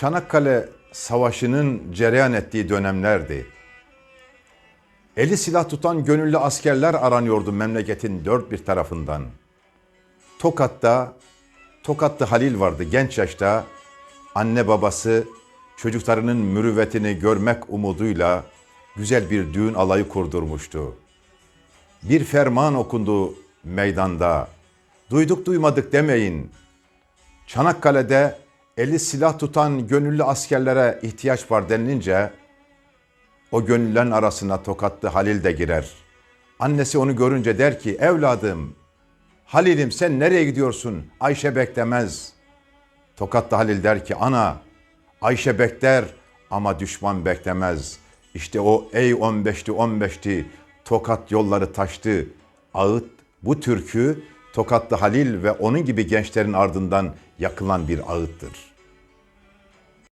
Çanakkale Savaşı'nın cereyan ettiği dönemlerdi. Eli silah tutan gönüllü askerler aranıyordu memleketin dört bir tarafından. Tokat'ta, Tokatlı Halil vardı genç yaşta. Anne babası çocuklarının mürüvvetini görmek umuduyla güzel bir düğün alayı kurdurmuştu. Bir ferman okundu meydanda. Duyduk duymadık demeyin. Çanakkale'de eli silah tutan gönüllü askerlere ihtiyaç var denilince o gönüllerin arasına tokatlı Halil de girer. Annesi onu görünce der ki evladım Halil'im sen nereye gidiyorsun? Ayşe beklemez. Tokatlı Halil der ki ana Ayşe bekler ama düşman beklemez. İşte o ey 15'ti 15'ti Tokat yolları taştı. Ağıt bu türkü Tokatlı Halil ve onun gibi gençlerin ardından yakılan bir ağıttır.